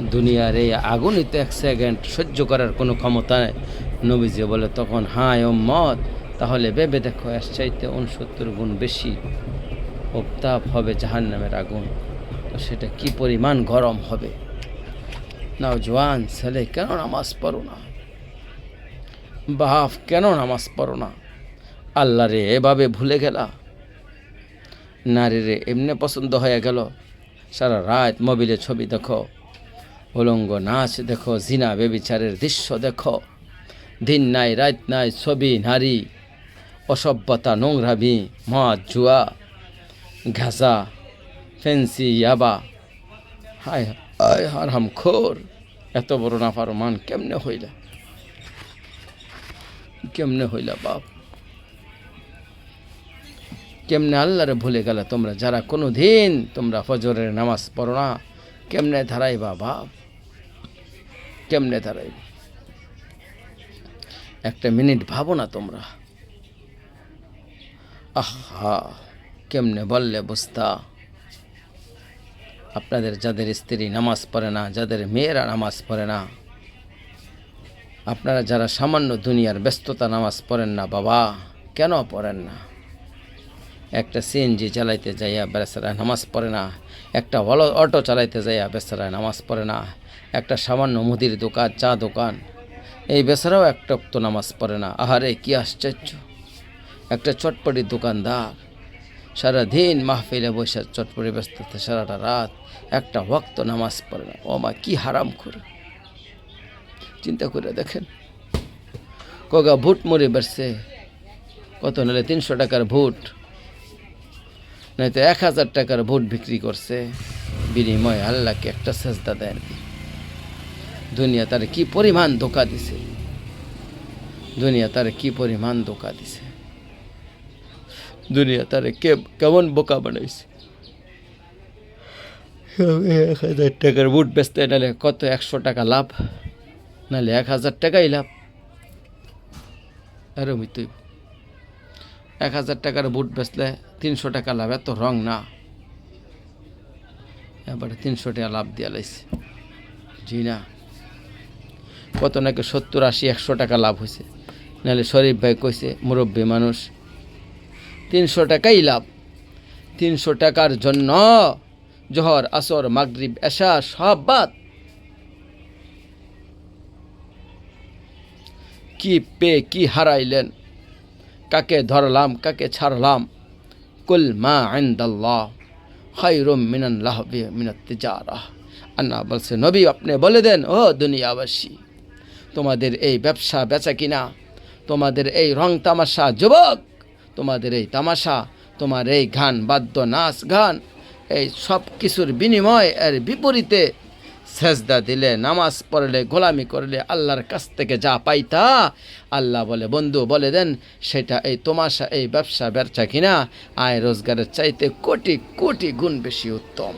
দুনিয়ার এই আগুনই তো এক সেকেন্ড সহ্য করার কোনো ক্ষমতা নেই। নবীজি বলে, তখন হায় ও মত তাহলে ভেবে দেখো, এর চাইতে উনসত্তর গুণ বেশি উত্তাপ হবে জাহান্নামের আগুন। তো সেটা কি পরিমাণ গরম হবে? নাও জোয়ান, ছেলে, কেন নামাজ পড়ো না? বাপ, কেন নামাজ পড়ো না? আল্লাহ রে, এভাবে ভুলে গেলা? নারীরে এমনি পছন্দ হয়ে গেল। সারা রাত মোবিলে ছবি দেখো। উলঙ্গ নাচ দেখো, জিনা বেবিচারের দৃশ্য দেখো। দিন নাই, রাত নাই, ছবি, নারী, অসভ্যতা, নোংরামি মদ জুয়া ঘাসা ফেন্সি, ইয়াবা। হায় হায় হারাম খোর, এত বড় নাফার মান কেমনে হইলা? কেমনে হইলা বাপ? কেমনে আল্লাহরে ভুলে গেলে তোমরা? যারা কোনো দিন তোমরা ফজরের নামাজ পড়ো না, কেমনে ধারাই বা বাপ? কেমনে ধারাইবা একটা মিনিট ভাবো না তোমরা। আহা, কেমনে বললে বুঝতা? আপনাদের যাদের স্ত্রী নামাজ পড়ে না, যাদের মেয়েরা নামাজ পড়ে না, আপনারা যারা সামান্য দুনিয়ার ব্যস্ততা নামাজ পড়েন না, বাবা, কেন পড়েন না? একটা সিএনজি চালাইতে যাইয়া বেচারা নামাজ পড়ে না, একটা অটো চালাইতে যাইয়া বেচারা নামাজ পড়ে না একটা সামান্য মুদির দোকান, চা দোকান। এই বেচারাও একটা তো নামাজ পড়ে না। আহারে, কি আশ্চর্য। একটা চটপটি দোকানদার। সারাদিন মাহফিলে বসে চটপটি ব্যস্ত সারাটা রাত একটা ওয়াক্ত নামাজ পড়ে না। ও মা, কি হারাম করে চিন্তা করে দেখেন। কগা ভুট মরে বেড়ছে। কত নাহলে তিনশো টাকার ভুট। নয়তো এক হাজার টাকার ভোট বিক্রি করছে। বিনিময়ে আল্লাহকে একটা সেজদা দেন। দুনিয়া তার কি পরিমাণ ধোকা দিছে? দুনিয়া তার কি পরিমাণ ধোকা দিছে? দুনিয়া তারে কে কেমন বোকা বানাইছে? এক হাজার টাকার বুট বেচতে নাহলে কত একশো টাকা লাভ? নাহলে এক হাজার টাকাই লাভ। আরে তুই এক হাজার টাকার বুট বেচলে তিনশো টাকা লাভ, এত রং না। এবারে তিনশো টাকা লাভ দিয়া লাইছে। জি না। কত নাকি সত্তর, আশি, একশো টাকা লাভ হয়েছে। নাহলে শরীফ ভাই কইছে, মুরব্বী মানুষ, তিনশো টাকাই লাভ। তিনশো টাকার জন্য জহর, আসর, মাগরিব, এশা, সব বাদ। কি পে, কি হারাইলেন? কাকে ধরলাম, কাকে ছাড়লাম? কুল মা আইন্দাল্লাহ খাইরুম মিনাল্লাহ মিনাত তিজারা। আন্না বলছে, নবী আপনি বলে দেন, ও দুনিয়াবাসী। তোমাদের এই ব্যবসা বেচা কিনা? তোমাদের এই রং তামাশা যুবক? তোমাদের এই তামাশা, তোমার এই গান বাদ্য, নাচ, গান, এই সব কিছুর বিনিময় এর বিপরীতে সেজদা দিলে, নামাজ পড়লে, গোলামি করলে, আল্লাহর কাছ থেকে যা পাইতা আল্লাহ বলে, বন্ধু বলে দেন, সেটা এই তোমাশা, এই ব্যবসা ব্যবসা কিনা? আয় রোজগারের চাইতে কোটি কোটি গুণ বেশি উত্তম।